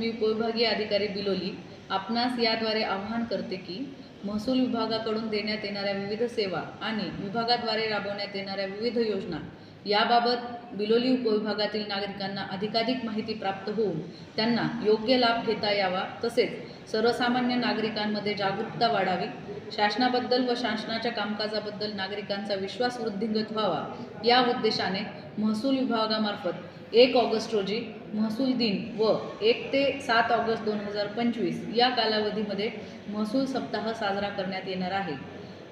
मी उपविभागीय अधिकारी बिलोली. आपणास याद्वारे आवाहन करते की महसूल विभागाकडून देण्यात येणाऱ्या विविध सेवा आणि विभागाद्वारे राबवण्यात येणाऱ्या विविध योजना याबाबत बिलोली उपविभागातील नागरिकांना अधिकाधिक माहिती प्राप्त होऊन त्यांना योग्य लाभ घेता यावा. तसेच सर्वसामान्य नागरिकांमध्ये जागरूकता वाढावी. शासनाबद्दल व शासनाच्या कामकाजाबद्दल नागरिकांचा विश्वास वृद्धिंगत व्हावा. या उद्देशाने महसूल विभागामार्फत एक ऑगस्ट रोजी महसूल दिन व एक ते सात ऑगस्ट दोन हजार पंचवीस या कालावधीमध्ये महसूल सप्ताह साजरा करण्यात येणार आहे.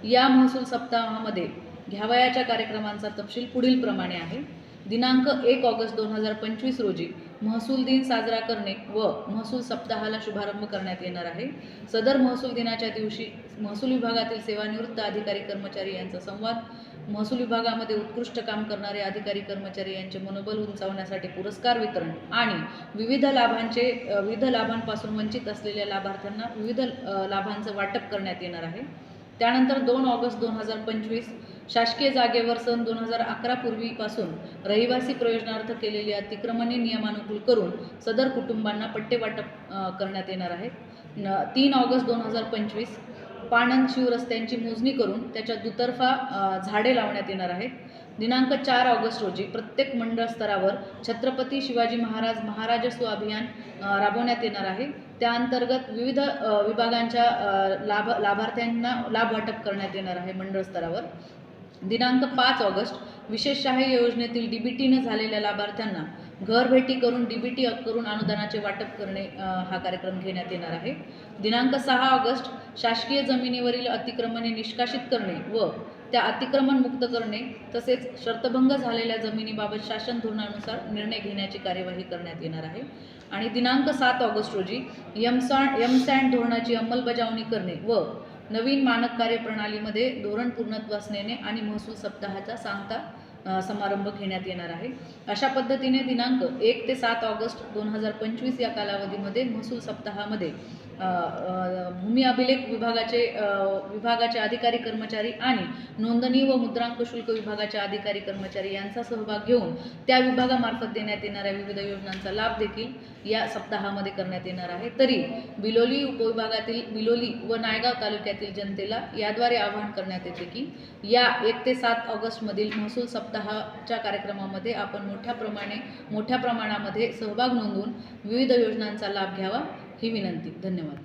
या महसूल सप्ताहामध्ये घ्यावयाच्या कार्यक्रमांचा तपशील पुढील प्रमाणे आहे. दिनांक एक ऑगस्ट दोन हजार पंचवीस रोजी महसूल दिन साजरा करणे व महसूल सप्ताहाला शुभारंभ करण्यात येणार आहे. सदर महसूल दिनाच्या दिवशी महसूल विभागातील सेवानिवृत्त अधिकारी कर्मचारी यांचा संवाद महसूल विभागामध्ये उत्कृष्ट काम करणारे अधिकारी कर्मचारी यांचे मनोबल उंचावण्यासाठी पुरस्कार वितरण आणि विविध लाभांचे विविध लाभांपासून वंचित असलेल्या लाभार्थ्यांना विविध लाभांचं वाटप करण्यात येणार आहे. त्यानंतर दोन ऑगस्ट दोन हजार पंचवीस शासकीय जागेवर सन दोन हजार अकरा पूर्वीपासून रहिवासी प्रयोजनार्थ केलेली अतिक्रमणे नियमानुकूल करून सदर कुटुंबांना पट्टे वाटप करण्यात येणार आहे. न तीन ऑगस्ट दोन हजार पंचवीस पाणंद शिव रस्त्यांची मोजणी करून त्याच्या दुतर्फा झाडे लावण्यात येणार आहेत. दिनांक चार ऑगस्ट रोजी प्रत्येक मंडळ स्तरावर छत्रपती शिवाजी महाराज महाराजस्व अभियान राबवण्यात येणार आहे. त्या अंतर्गत विविध विभागांच्या लाभ लाभार्थ्यांना लाभ वाटप करण्यात येणार आहे मंडळ स्तरावर. दिनांक पाच ऑगस्ट विशेष सहाय्य योजनेतील डीबीटीनं झालेल्या लाभार्थ्यांना घरभेटी करून डीबीटी करून अनुदानाचे वाटप करणे हा कार्यक्रम घेण्यात येणार आहे. दिनांक सहा ऑगस्ट शासकीय जमिनीवरील अतिक्रमणे निष्कासित करणे व त्या अतिक्रमण मुक्त करणे तसेच शर्तभंग झालेल्या जमिनीबाबत शासन धोरणानुसार निर्णय घेण्याची कार्यवाही करण्यात येणार आहे. आणि दिनांक सात ऑगस्ट रोजी यमसॅन यमसॅन धोरणाची अंमलबजावणी करणे व नवीन मानक कार्यप्रणालीमध्ये धोरण पूर्णत्वास नेणे आणि महसूल सप्ताहाचा सांगता समारंभ घेण्यात येणार आहे. अशा पद्धतीने दिनांक एक ते सात ऑगस्ट दोन हजार पंचवीस या कालावधीमध्ये महसूल सप्ताहामध्ये भूमी अभिलेख विभागाचे विभागाचे अधिकारी कर्मचारी आणि नोंदणी व मुद्रांक शुल्क विभागाच्या अधिकारी कर्मचारी यांचा सहभाग घेऊन त्या विभागामार्फत देण्यात येणाऱ्या विविध योजनांचा लाभ देखील या सप्ताहामध्ये करण्यात येणार आहे. तरी बिलोली उपविभागातील बिलोली व नायगाव तालुक्यातील जनतेला याद्वारे आवाहन करण्यात येते की या एक ते सात ऑगस्टमधील महसूल सप्ताह दहाच्या कार्यक्रमामध्ये आपण मोठ्या प्रमाणे मोठ्या प्रमाणामध्ये सहभाग नोंदवून विविध योजनांचा लाभ घ्यावा ही विनंती. धन्यवाद.